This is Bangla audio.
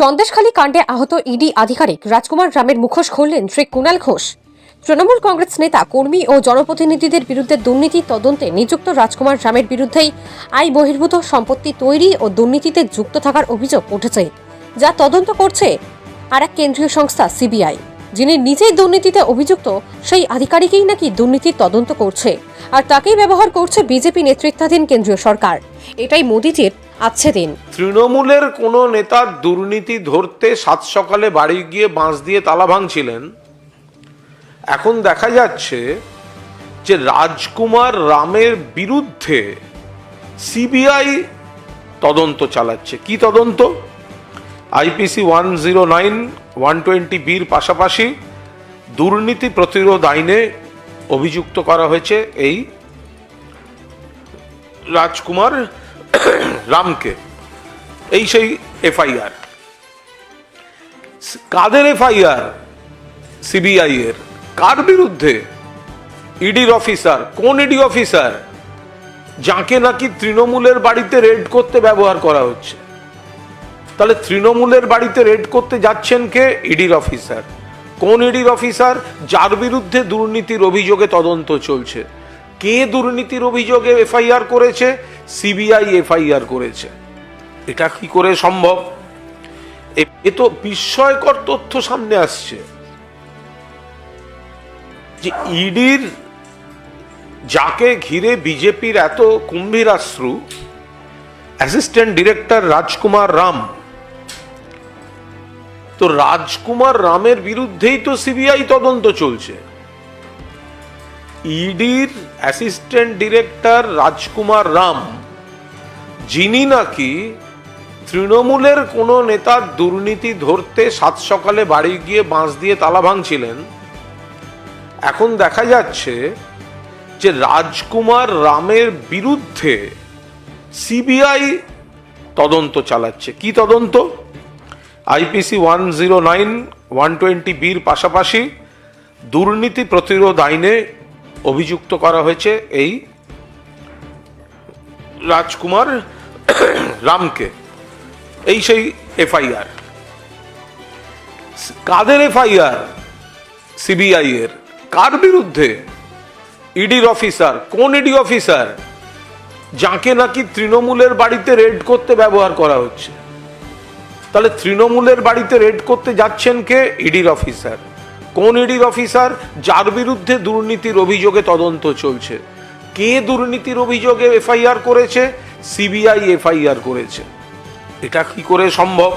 সন্দেশখালী কাণ্ডে আহত ইডি আধিকারিক রাজকুমার রামের মুখোশ খুললেন শ্রী কুণাল ঘোষ। তৃণমূল কংগ্রেস নেতা, কর্মী ও জনপ্রতিনিধিদের বিরুদ্ধে দুর্নীতি তদন্তে নিযুক্ত রাজকুমার রামের বিরুদ্ধেই আয় বহির্ভূত সম্পত্তি তৈরি ও দুর্নীতিতে যুক্ত থাকার অভিযোগ উঠেছে, যা তদন্ত করছে আর এক কেন্দ্রীয় সংস্থা সিবিআই। যিনি নিজেই দুর্নীতিতে অভিযুক্ত, সেই আধিকারিকেই নাকি দুর্নীতির তদন্ত করছে, আর তাকেই ব্যবহার করছে বিজেপি নেতৃত্বাধীন কেন্দ্রীয় সরকার। এটাই মোদিজির আছে দিন। তৃণমূলের কোনো নেতার দুর্নীতি ধরতে সাত সকালে বাড়ি গিয়ে বাঁশ দিয়ে তালা ভাঙছিলেন? এখন দেখা যাচ্ছে যে রাজকুমার রামের বিরুদ্ধে সিবিআই তদন্ত চালাচ্ছে। কি তদন্ত? IPC one zero nine, one twenty বির পাশাপাশি দুর্নীতি প্রতিরোধ আইনে অভিযুক্ত করা হয়েছে এই রাজকুমার। রামকে, এই সেই এফআইআর। কাদের এফআইআর? সিবিআই এর কার বিরুদ্ধে? ইডির অফিসার, কোন ইডি অফিসার? যাকে নাকি তৃণমূলের বাড়িতে রেড করতে ব্যবহার করা হচ্ছে। তাহলে তৃণমূলের বাড়িতে রেড করতে যাচ্ছেন কে? ইডির অফিসার। কোন ইডির অফিসার? যার বিরুদ্ধে দুর্নীতির অভিযোগে তদন্ত চলছে। কে দুর্নীতির অভিযোগে এফআইআর করেছে? সিবিআই এফআইআর করেছে। এটা কি করে সম্ভব? এ- তো বিস্ময়কর তথ্য সামনে আসছে। যে ইডির যাকে ঘিরে বিজেপির এত কুম্ভীর আশ্রু, অ্যাসিস্ট্যান্ট ডিরেক্টর রাজকুমার রাম। তো রাজকুমার রামের বিরুদ্ধেই তো সিবিআই তদন্ত চলছে। ইডির অ্যাসিস্ট্যান্ট ডিরেক্টর রাজকুমার রাম, যিনি নাকি তৃণমূলের কোনো নেতার দুর্নীতি ধরতে সাত সকালে বাড়ি গিয়ে বাঁশ দিয়ে তালা ভাঙছিলেন, এখন দেখা যাচ্ছে যে রাজকুমার রামের বিরুদ্ধে সিবিআই তদন্ত চালাচ্ছে। কি তদন্ত? IPC one zero nine one twenty বির পাশাপাশি দুর্নীতি প্রতিরোধ আইনে অভিযুক্ত করা হয়েছে এই রাজকুমার রামকে, এই সেই এফআইআর। কাদের এফআইআর? সিবিআই এর। কার বিরুদ্ধে? ইডির অফিসার, কোন ইডি অফিসার? যাকে নাকি তৃণমূলের বাড়িতে রেড করতে ব্যবহার করা হচ্ছে। তাহলে তৃণমূলের বাড়িতে রেড করতে যাচ্ছেন কে? ইডির অফিসার। কোন ইডির অফিসার যার বিরুদ্ধে দুর্নীতির অভিযোগে তদন্ত চলছে? কে দুর্নীতির অভিযোগে এফআইআর করেছে? সিবিআই এফআইআর করেছে। এটা কি করে সম্ভব?